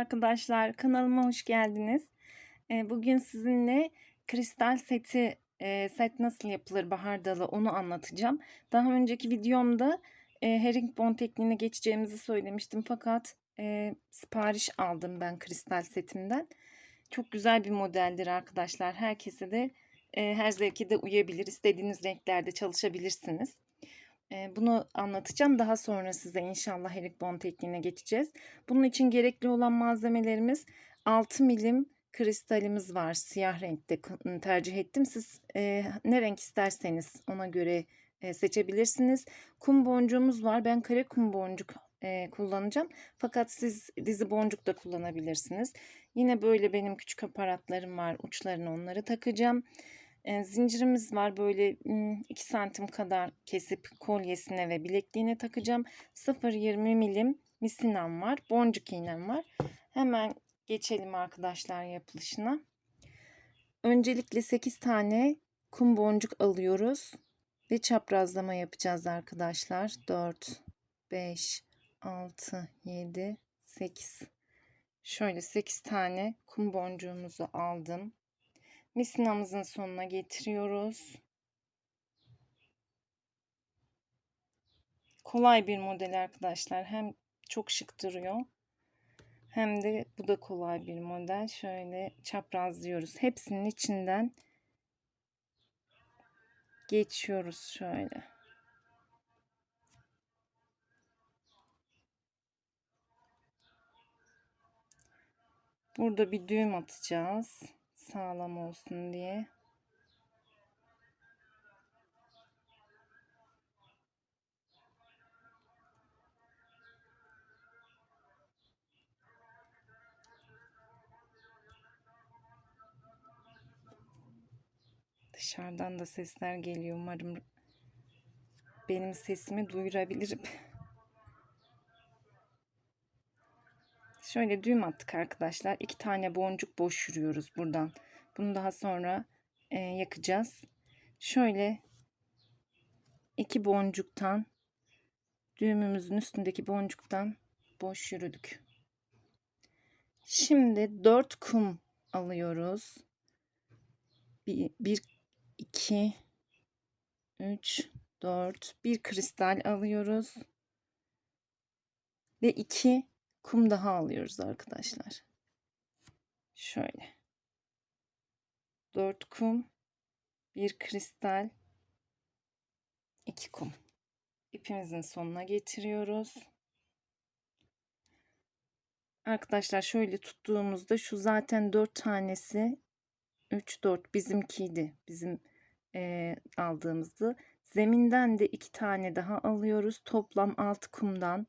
Arkadaşlar, kanalıma hoş geldiniz. Eee, bugün sizinle kristal seti, eee, set nasıl yapılır bahar dalı onu anlatacağım. Daha önceki videomda eee, herringbone tekniğine geçeceğimizi söylemiştim fakat eee, sipariş aldım ben kristal setimden. Çok güzel bir modeldir arkadaşlar. Herkese de her zevke de uyabilir. İstediğiniz renklerde çalışabilirsiniz. Bunu anlatacağım. Daha sonra size inşallah herringbone tekniğine geçeceğiz. Bunun için gerekli olan malzemelerimiz 6 milim kristalimiz var. Siyah renkte k- tercih ettim. Siz ne renk isterseniz ona göre seçebilirsiniz. Kum boncuğumuz var. Ben kare kum boncuk kullanacağım. Fakat siz dizi boncuk da kullanabilirsiniz. Yine böyle benim küçük aparatlarım var. Uçlarına onları takacağım. E, zincirimiz var böyle 2 santim kadar kesip kolyesine ve bilekliğine takacağım. 0.20 milim misinam var. Boncuk iğnem var. Hemen geçelim arkadaşlar yapılışına. Öncelikle 8 tane kum boncuk alıyoruz. Ve çaprazlama yapacağız arkadaşlar. 4, 5, 6, 7, 8. Şöyle 8 tane kum boncuğumuzu aldım. Misinamızın sonuna getiriyoruz. Kolay bir model arkadaşlar. Hem çok şık duruyor. Hem de bu da kolay bir model. Şöyle çaprazlıyoruz. Hepsinin içinden geçiyoruz şöyle. Burada bir düğüm atacağız sağlam olsun diye. Dışarıdan da sesler geliyor. Umarım benim sesimi duyurabilirim. Şöyle düğüm attık arkadaşlar. İki tane boncuk boş yürüyoruz buradan. Bunu daha sonra e, yakacağız. Şöyle iki boncuktan düğümümüzün üstündeki boncuktan boş yürüdük. Şimdi dört kum alıyoruz. Bir, bir iki, üç, dört. Bir kristal alıyoruz. Ve iki kum daha alıyoruz arkadaşlar. Şöyle. 4 kum, bir kristal, 2 kum. İpimizin sonuna getiriyoruz. Arkadaşlar şöyle tuttuğumuzda şu zaten 4 tanesi 3 4 bizimkiydi. Bizim e, aldığımızdı. Zeminden de 2 tane daha alıyoruz. Toplam 6 kumdan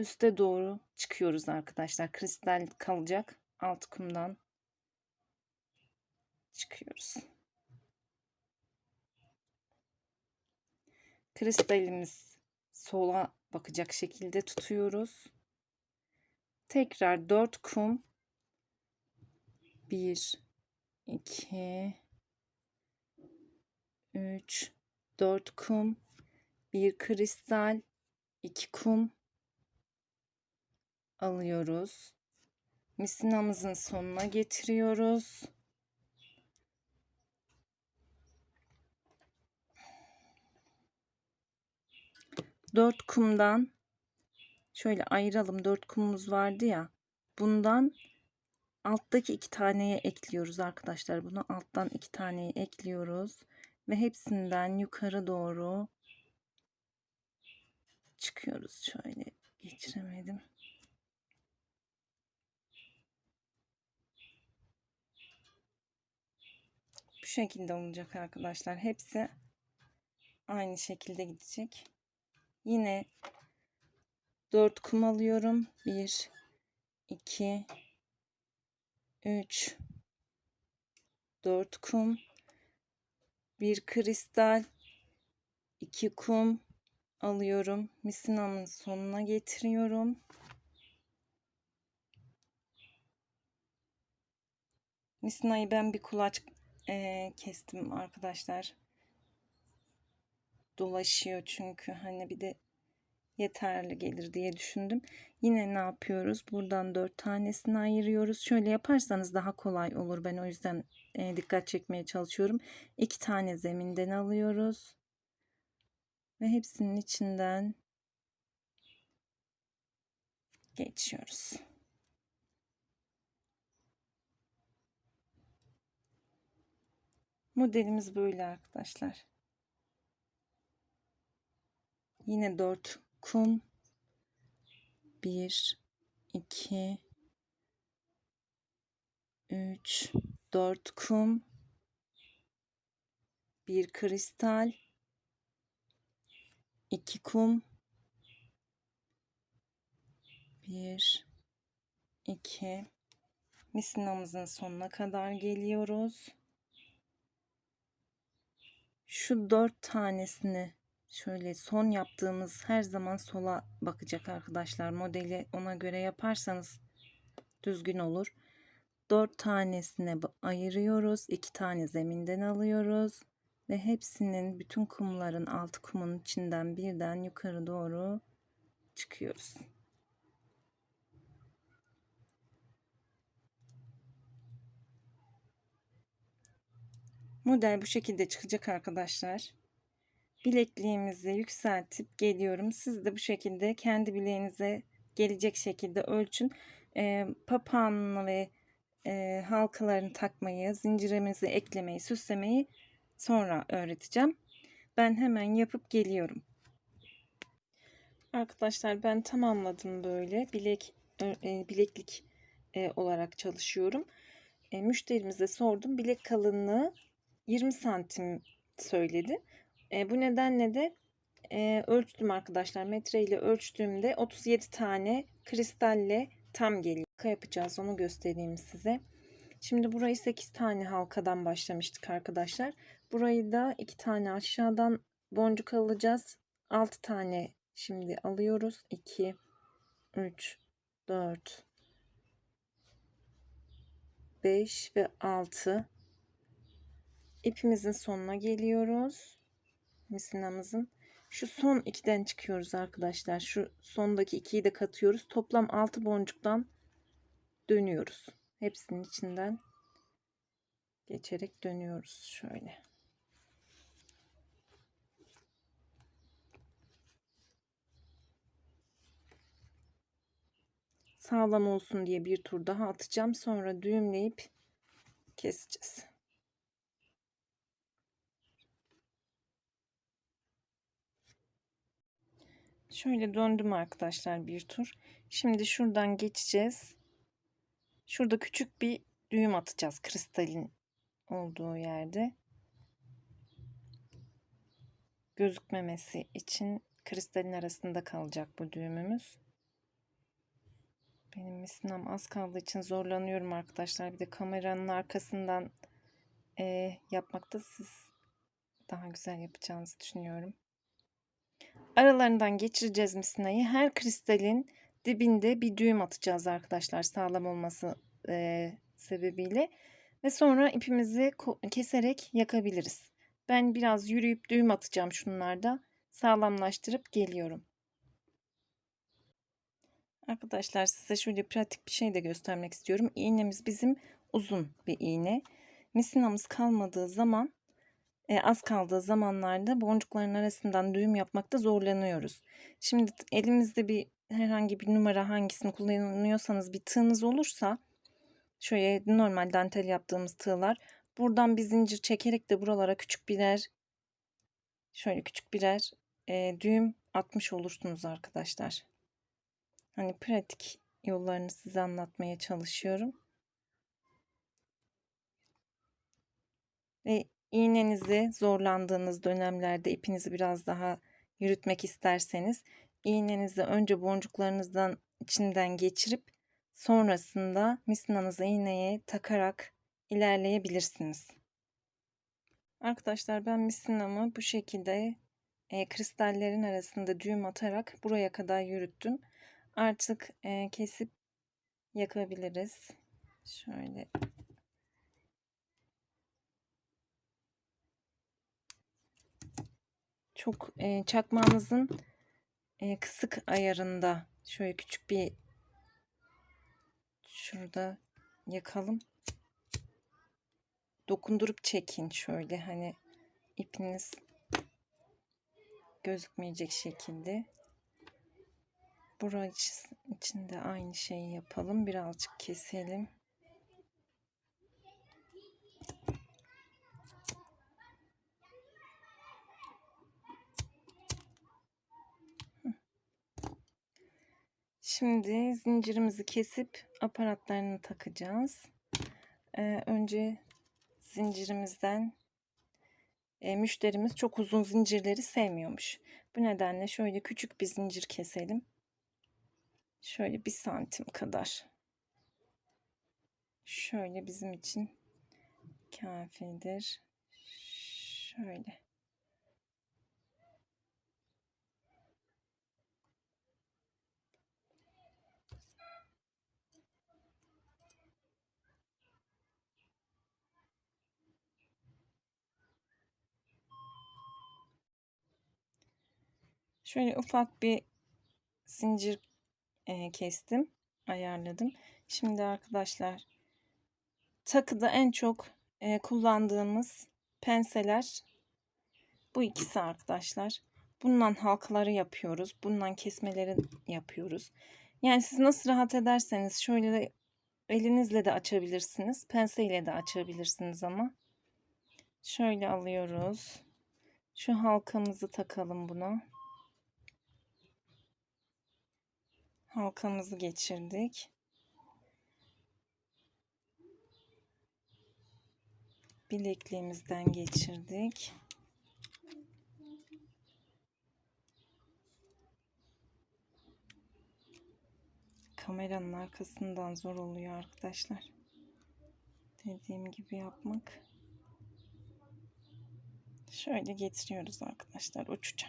üste doğru çıkıyoruz arkadaşlar. Kristal kalacak. Alt kumdan çıkıyoruz. Kristalimiz sola bakacak şekilde tutuyoruz. Tekrar 4 kum 1 2 3 4 kum bir kristal 2 kum alıyoruz. Misinamızın sonuna getiriyoruz. Dört kumdan şöyle ayıralım. Dört kumumuz vardı ya. Bundan alttaki iki taneye ekliyoruz arkadaşlar. Bunu alttan iki taneyi ekliyoruz. Ve hepsinden yukarı doğru çıkıyoruz. Şöyle geçiremedim. Şekilde olacak arkadaşlar. Hepsi aynı şekilde gidecek. Yine 4 kum alıyorum. 1 2 3 4 kum bir kristal 2 kum alıyorum. Misinamın sonuna getiriyorum. Misinayı ben bir kulaç e, kestim arkadaşlar. Dolaşıyor çünkü hani bir de yeterli gelir diye düşündüm. Yine ne yapıyoruz? Buradan 4 tanesini ayırıyoruz. Şöyle yaparsanız daha kolay olur. Ben o yüzden e, dikkat çekmeye çalışıyorum. 2 tane zeminden alıyoruz. Ve hepsinin içinden geçiyoruz. Modelimiz böyle arkadaşlar. Yine 4 kum. 1 2 3 4 kum. Bir kristal. 2 kum. 1 2 misinamızın sonuna kadar geliyoruz. Şu dört tanesini şöyle son yaptığımız her zaman sola bakacak arkadaşlar. Modeli ona göre yaparsanız düzgün olur. Dört tanesine ayırıyoruz. iki tane zeminden alıyoruz. Ve hepsinin bütün kumların altı kumun içinden birden yukarı doğru çıkıyoruz. Model bu şekilde çıkacak arkadaşlar. Bilekliğimizi yükseltip geliyorum. Siz de bu şekilde kendi bileğinize gelecek şekilde ölçün. E, papağanını ve e, halkalarını takmayı, zincirimizi eklemeyi, süslemeyi sonra öğreteceğim. Ben hemen yapıp geliyorum. Arkadaşlar ben tamamladım böyle bilek e, bileklik e, olarak çalışıyorum. E, müşterimize sordum. Bilek kalınlığı 20 santim söyledi. E, bu nedenle de e, ölçtüm arkadaşlar. Metre ile ölçtüğümde 37 tane kristalle tam geliyor. Halka yapacağız onu göstereyim size. Şimdi burayı 8 tane halkadan başlamıştık arkadaşlar. Burayı da 2 tane aşağıdan boncuk alacağız. 6 tane şimdi alıyoruz. 2 3 4 5 ve 6 ipimizin sonuna geliyoruz. Misinamızın. Şu son ikiden çıkıyoruz arkadaşlar. Şu sondaki ikiyi de katıyoruz. Toplam 6 boncuktan dönüyoruz. Hepsinin içinden geçerek dönüyoruz şöyle. Sağlam olsun diye bir tur daha atacağım. Sonra düğümleyip keseceğiz. Şöyle döndüm arkadaşlar bir tur. Şimdi şuradan geçeceğiz. Şurada küçük bir düğüm atacağız kristalin olduğu yerde. Gözükmemesi için kristalin arasında kalacak bu düğümümüz. Benim misinam az kaldığı için zorlanıyorum arkadaşlar. Bir de kameranın arkasından e, yapmakta siz daha güzel yapacağınızı düşünüyorum. Aralarından geçireceğiz misinayı. Her kristalin dibinde bir düğüm atacağız arkadaşlar sağlam olması e, sebebiyle. Ve sonra ipimizi keserek yakabiliriz. Ben biraz yürüyüp düğüm atacağım şunlarda. Sağlamlaştırıp geliyorum. Arkadaşlar size şöyle pratik bir şey de göstermek istiyorum. İğnemiz bizim uzun bir iğne. Misinamız kalmadığı zaman e, az kaldığı zamanlarda boncukların arasından düğüm yapmakta zorlanıyoruz. Şimdi elimizde bir herhangi bir numara hangisini kullanıyorsanız bir tığınız olursa şöyle normal dantel yaptığımız tığlar buradan bir zincir çekerek de buralara küçük birer şöyle küçük birer e, düğüm atmış olursunuz arkadaşlar. Hani pratik yollarını size anlatmaya çalışıyorum. Ve İğnenizi zorlandığınız dönemlerde ipinizi biraz daha yürütmek isterseniz iğnenizi önce boncuklarınızdan içinden geçirip sonrasında misinanızı iğneye takarak ilerleyebilirsiniz. Arkadaşlar ben misinamı bu şekilde e, kristallerin arasında düğüm atarak buraya kadar yürüttüm. Artık e, kesip yakabiliriz. Şöyle çok e, çakmağınızın e, kısık ayarında şöyle küçük bir şurada yakalım. Dokundurup çekin şöyle hani ipiniz gözükmeyecek şekilde. Burası için de aynı şeyi yapalım. Birazcık keselim. Şimdi zincirimizi kesip aparatlarını takacağız. Ee, önce zincirimizden e, müşterimiz çok uzun zincirleri sevmiyormuş. Bu nedenle şöyle küçük bir zincir keselim. Şöyle bir santim kadar. Şöyle bizim için kafidir. Şöyle. Şöyle ufak bir zincir e, kestim, ayarladım. Şimdi arkadaşlar takıda en çok e, kullandığımız penseler bu ikisi arkadaşlar. Bundan halkaları yapıyoruz. Bundan kesmeleri yapıyoruz. Yani siz nasıl rahat ederseniz şöyle de elinizle de açabilirsiniz. Penseyle de açabilirsiniz ama. Şöyle alıyoruz. Şu halkamızı takalım buna. Halkamızı geçirdik. Bilekliğimizden geçirdik. Kameranın arkasından zor oluyor arkadaşlar. Dediğim gibi yapmak. Şöyle getiriyoruz arkadaşlar uçuca.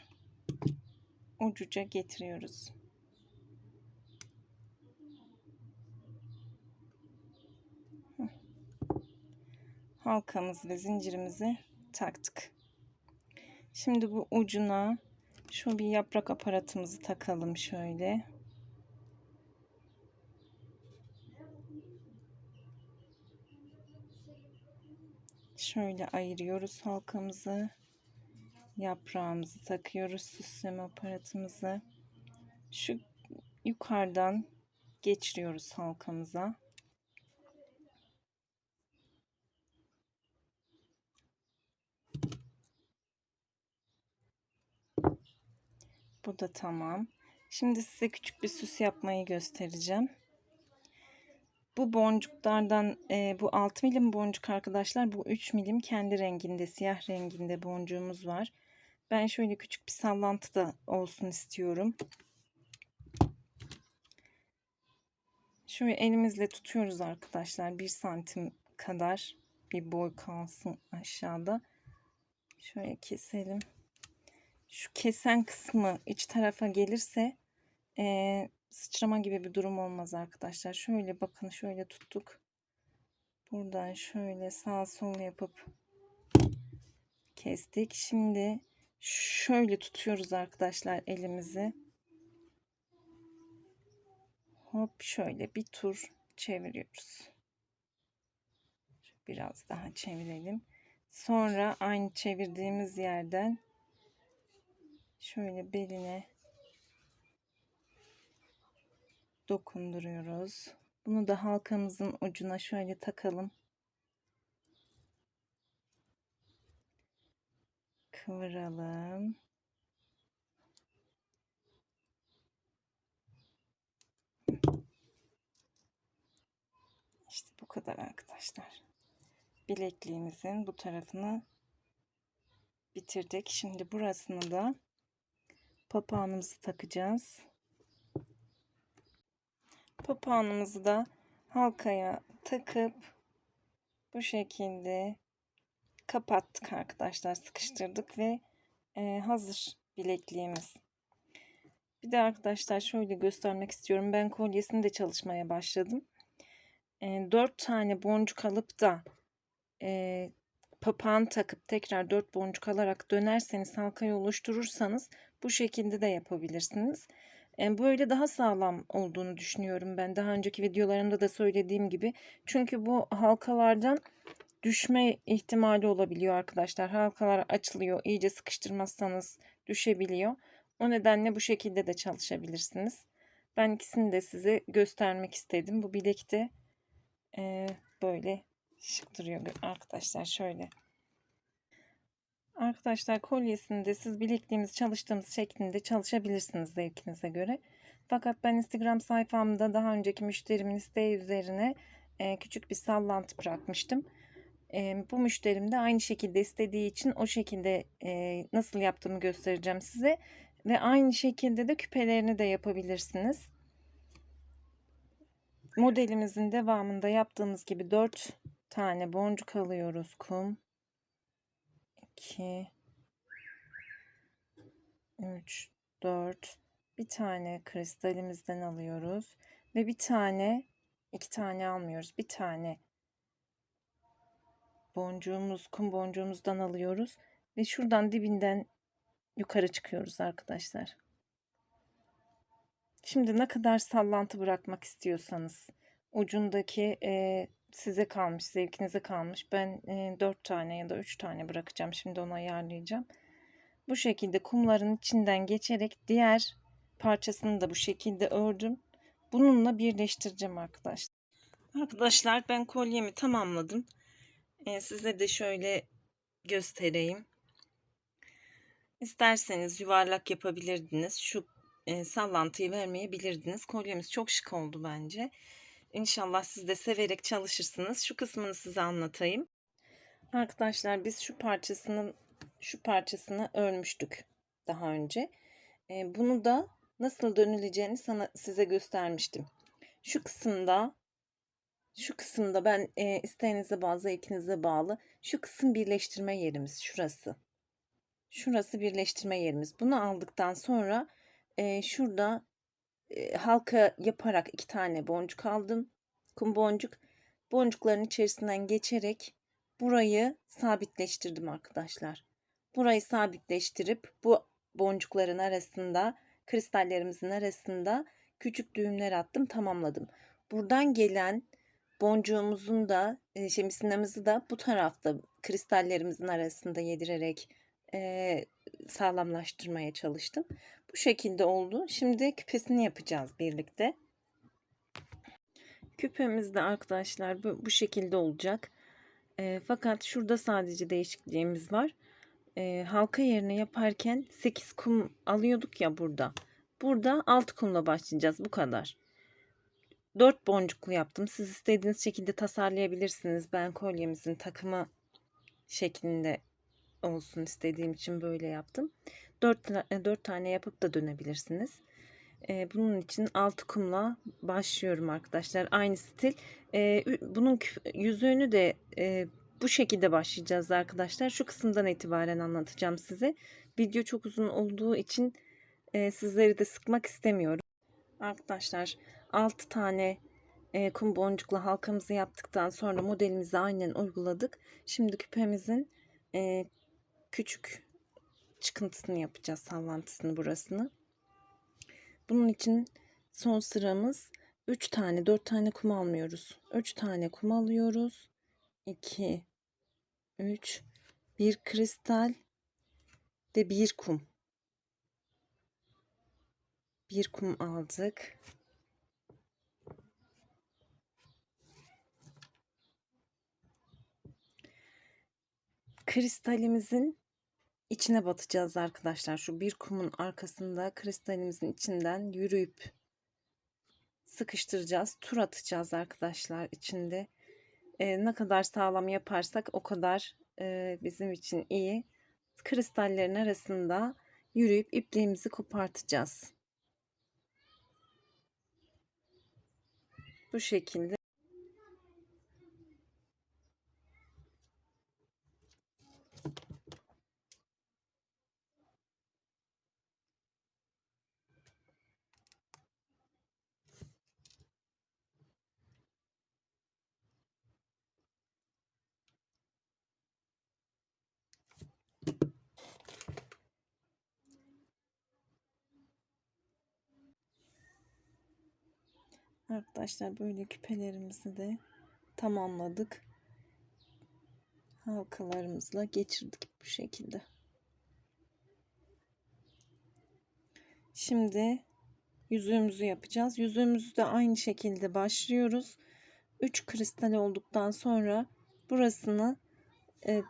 Ucuca getiriyoruz. Halkamızı ve zincirimizi taktık. Şimdi bu ucuna şu bir yaprak aparatımızı takalım şöyle. Şöyle ayırıyoruz halkamızı. Yaprağımızı takıyoruz süsleme aparatımızı. Şu yukarıdan geçiriyoruz halkamıza. Bu da tamam. Şimdi size küçük bir süs yapmayı göstereceğim. Bu boncuklardan e, bu 6 milim boncuk arkadaşlar. Bu 3 milim kendi renginde siyah renginde boncuğumuz var. Ben şöyle küçük bir sallantı da olsun istiyorum. Şöyle elimizle tutuyoruz arkadaşlar. 1 santim kadar bir boy kalsın aşağıda. Şöyle keselim şu kesen kısmı iç tarafa gelirse e, sıçrama gibi bir durum olmaz arkadaşlar. Şöyle bakın şöyle tuttuk. Buradan şöyle sağ sol yapıp kestik. Şimdi şöyle tutuyoruz arkadaşlar elimizi. Hop şöyle bir tur çeviriyoruz. Biraz daha çevirelim. Sonra aynı çevirdiğimiz yerden şöyle beline dokunduruyoruz. Bunu da halkamızın ucuna şöyle takalım. Kıvıralım. İşte bu kadar arkadaşlar. Bilekliğimizin bu tarafını bitirdik. Şimdi burasını da papağanımızı takacağız. Papağanımızı da halkaya takıp bu şekilde kapattık arkadaşlar. Sıkıştırdık ve e, hazır bilekliğimiz. Bir de arkadaşlar şöyle göstermek istiyorum. Ben kolyesini de çalışmaya başladım. E, 4 tane boncuk alıp da e, papağan takıp tekrar 4 boncuk alarak dönerseniz halkayı oluşturursanız bu şekilde de yapabilirsiniz. Böyle daha sağlam olduğunu düşünüyorum ben. Daha önceki videolarımda da söylediğim gibi. Çünkü bu halkalardan düşme ihtimali olabiliyor arkadaşlar. Halkalar açılıyor. İyice sıkıştırmazsanız düşebiliyor. O nedenle bu şekilde de çalışabilirsiniz. Ben ikisini de size göstermek istedim. Bu bilekte böyle şık duruyor arkadaşlar. Şöyle. Arkadaşlar kolyesinde siz bilekliğimiz çalıştığımız şeklinde çalışabilirsiniz zevkinize göre. Fakat ben Instagram sayfamda daha önceki müşterimin isteği üzerine e, küçük bir sallantı bırakmıştım. E, bu müşterim de aynı şekilde istediği için o şekilde e, nasıl yaptığımı göstereceğim size. Ve aynı şekilde de küpelerini de yapabilirsiniz. Modelimizin devamında yaptığımız gibi 4 tane boncuk alıyoruz kum. 2 3 4 bir tane kristalimizden alıyoruz ve bir tane iki tane almıyoruz. Bir tane boncuğumuz, kum boncuğumuzdan alıyoruz ve şuradan dibinden yukarı çıkıyoruz arkadaşlar. Şimdi ne kadar sallantı bırakmak istiyorsanız ucundaki e, size kalmış, zevkinize kalmış. Ben e, 4 tane ya da 3 tane bırakacağım. Şimdi onu ayarlayacağım. Bu şekilde kumların içinden geçerek diğer parçasını da bu şekilde ördüm. Bununla birleştireceğim arkadaşlar. Arkadaşlar ben kolyemi tamamladım. E, size de şöyle göstereyim. İsterseniz yuvarlak yapabilirdiniz. Şu e, sallantıyı vermeyebilirdiniz. Kolyemiz çok şık oldu bence. İnşallah siz de severek çalışırsınız. Şu kısmını size anlatayım. Arkadaşlar biz şu parçasının şu parçasını örmüştük daha önce. E, bunu da nasıl dönüleceğini sana size göstermiştim. Şu kısımda şu kısımda ben e, isteğinize bağlı, zevkinize bağlı. Şu kısım birleştirme yerimiz şurası. Şurası birleştirme yerimiz. Bunu aldıktan sonra e, şurada halka yaparak iki tane boncuk aldım. Kum boncuk. Boncukların içerisinden geçerek burayı sabitleştirdim arkadaşlar. Burayı sabitleştirip bu boncukların arasında kristallerimizin arasında küçük düğümler attım tamamladım. Buradan gelen boncuğumuzun da şey misinamızı da bu tarafta kristallerimizin arasında yedirerek e, sağlamlaştırmaya çalıştım. Bu şekilde oldu. Şimdi küpesini yapacağız birlikte. Küpemiz de arkadaşlar bu, bu şekilde olacak. E, fakat şurada sadece değişikliğimiz var. E, halka yerine yaparken 8 kum alıyorduk ya burada. Burada 6 kumla başlayacağız. Bu kadar. 4 boncuklu yaptım. Siz istediğiniz şekilde tasarlayabilirsiniz. Ben kolyemizin takımı şeklinde olsun istediğim için böyle yaptım. 4, 4 tane yapıp da dönebilirsiniz. E, bunun için alt kumla başlıyorum arkadaşlar. Aynı stil. E, bunun yüzüğünü de e, bu şekilde başlayacağız arkadaşlar. Şu kısımdan itibaren anlatacağım size. Video çok uzun olduğu için e, sizleri de sıkmak istemiyorum. Arkadaşlar 6 tane e, kum boncukla halkamızı yaptıktan sonra modelimizi aynen uyguladık. Şimdi küpemizin e, küçük çıkıntısını yapacağız sallantısını burasını. Bunun için son sıramız 3 tane 4 tane kum almıyoruz. 3 tane kum alıyoruz. 2 3 bir kristal ve bir kum. Bir kum aldık. Kristalimizin içine batacağız arkadaşlar. Şu bir kumun arkasında kristalimizin içinden yürüyüp sıkıştıracağız. Tur atacağız arkadaşlar içinde. Ee, ne kadar sağlam yaparsak o kadar e, bizim için iyi. Kristallerin arasında yürüyüp ipliğimizi kopartacağız. Bu şekilde Arkadaşlar böyle küpelerimizi de tamamladık. Halkalarımızla geçirdik bu şekilde. Şimdi yüzüğümüzü yapacağız. Yüzüğümüzü de aynı şekilde başlıyoruz. 3 kristal olduktan sonra burasını e,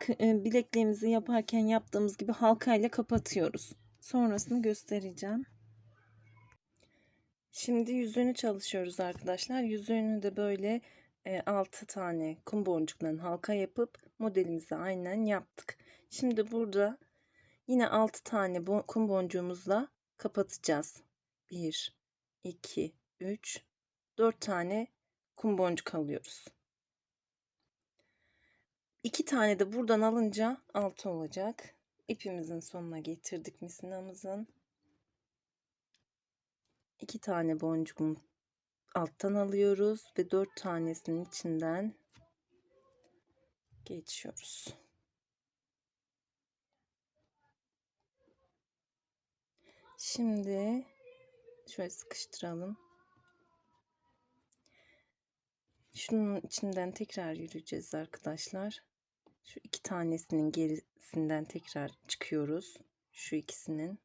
bilekliğimizi yaparken yaptığımız gibi halkayla kapatıyoruz. Sonrasını göstereceğim. Şimdi yüzüğünü çalışıyoruz arkadaşlar. Yüzüğünü de böyle e, 6 tane kum boncuklarının halka yapıp modelimizi aynen yaptık. Şimdi burada yine 6 tane bo kum boncuğumuzla kapatacağız. 1, 2, 3, 4 tane kum boncuk alıyoruz. 2 tane de buradan alınca 6 olacak. İpimizin sonuna getirdik misinamızın. 2 tane boncuğum alttan alıyoruz ve 4 tanesinin içinden geçiyoruz. Şimdi şöyle sıkıştıralım. Şunun içinden tekrar yürüyeceğiz arkadaşlar. Şu iki tanesinin gerisinden tekrar çıkıyoruz. Şu ikisinin.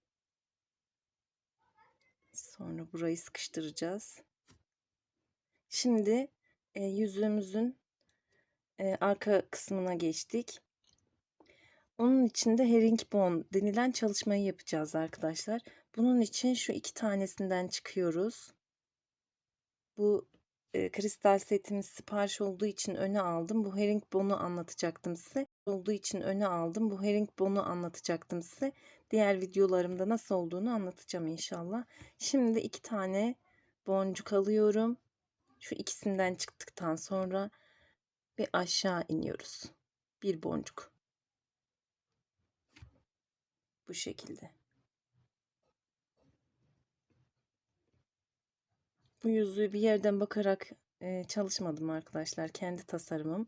Sonra burayı sıkıştıracağız. Şimdi e, yüzüğümüzün e, arka kısmına geçtik. Onun için de herringbone denilen çalışmayı yapacağız arkadaşlar. Bunun için şu iki tanesinden çıkıyoruz. Bu kristal setimiz sipariş olduğu için öne aldım. Bu herringbone'u anlatacaktım size. Olduğu için öne aldım. Bu herringbone'u anlatacaktım size. Diğer videolarımda nasıl olduğunu anlatacağım inşallah. Şimdi iki tane boncuk alıyorum. Şu ikisinden çıktıktan sonra bir aşağı iniyoruz. Bir boncuk. Bu şekilde. Bu yüzüğü bir yerden bakarak e, çalışmadım arkadaşlar. Kendi tasarımım.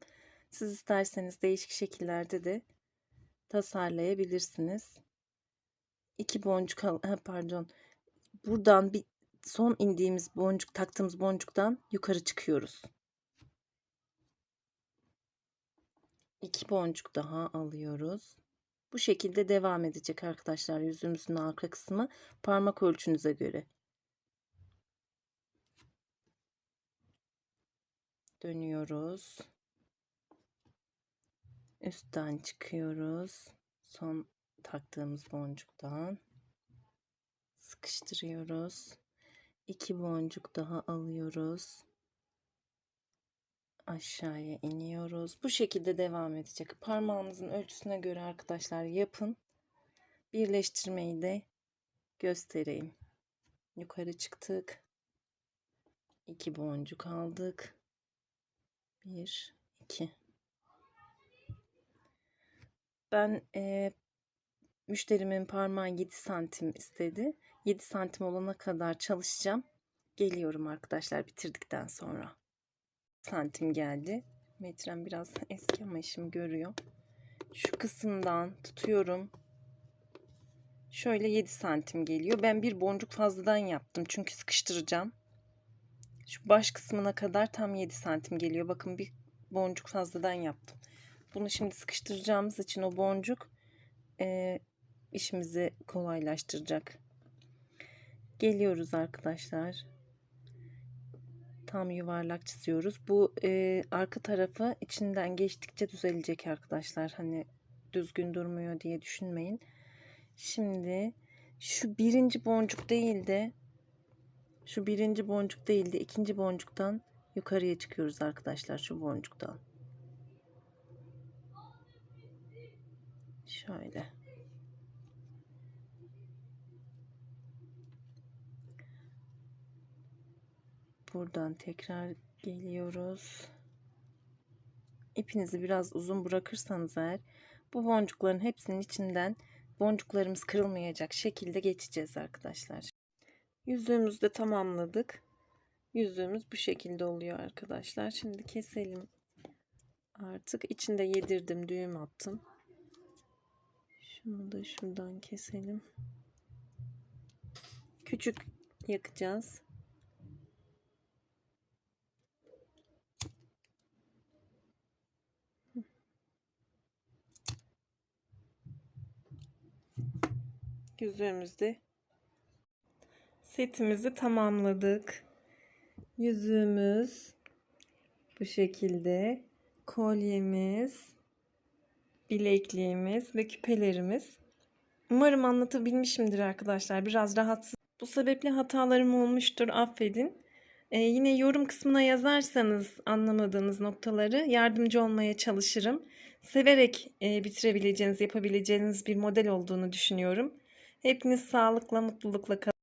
Siz isterseniz değişik şekillerde de tasarlayabilirsiniz. İki boncuk ha, pardon. Buradan bir son indiğimiz boncuk taktığımız boncuktan yukarı çıkıyoruz. İki boncuk daha alıyoruz. Bu şekilde devam edecek arkadaşlar yüzümüzün arka kısmı parmak ölçünüze göre. Dönüyoruz. Üstten çıkıyoruz. Son taktığımız boncuktan sıkıştırıyoruz. İki boncuk daha alıyoruz. Aşağıya iniyoruz. Bu şekilde devam edecek. Parmağınızın ölçüsüne göre arkadaşlar yapın. Birleştirmeyi de göstereyim. Yukarı çıktık. İki boncuk aldık. Bir, iki. Ben e, müşterimin parmağı 7 santim istedi. 7 santim olana kadar çalışacağım. Geliyorum arkadaşlar bitirdikten sonra. Santim geldi. Metrem biraz eski ama işim görüyor. Şu kısımdan tutuyorum. Şöyle 7 santim geliyor. Ben bir boncuk fazladan yaptım. Çünkü sıkıştıracağım. Şu baş kısmına kadar tam 7 santim geliyor. Bakın bir boncuk fazladan yaptım. Bunu şimdi sıkıştıracağımız için o boncuk e, işimizi kolaylaştıracak. Geliyoruz arkadaşlar. Tam yuvarlak çiziyoruz. Bu e, arka tarafı içinden geçtikçe düzelecek arkadaşlar. Hani düzgün durmuyor diye düşünmeyin. Şimdi şu birinci boncuk değil de şu birinci boncuk değil de ikinci boncuktan yukarıya çıkıyoruz arkadaşlar şu boncuktan. Şöyle. Buradan tekrar geliyoruz. İpinizi biraz uzun bırakırsanız eğer bu boncukların hepsinin içinden boncuklarımız kırılmayacak şekilde geçeceğiz arkadaşlar. Yüzüğümüzü de tamamladık. Yüzüğümüz bu şekilde oluyor arkadaşlar. Şimdi keselim. Artık içinde yedirdim, düğüm attım. Şunu da şuradan keselim. Küçük yakacağız. Yüzüğümüzde setimizi tamamladık. Yüzüğümüz bu şekilde. Kolyemiz, bilekliğimiz ve küpelerimiz. Umarım anlatabilmişimdir arkadaşlar. Biraz rahatsız. Bu sebeple hatalarım olmuştur. Affedin. Ee, yine yorum kısmına yazarsanız anlamadığınız noktaları yardımcı olmaya çalışırım. Severek e, bitirebileceğiniz, yapabileceğiniz bir model olduğunu düşünüyorum. Hepiniz sağlıkla, mutlulukla kalın.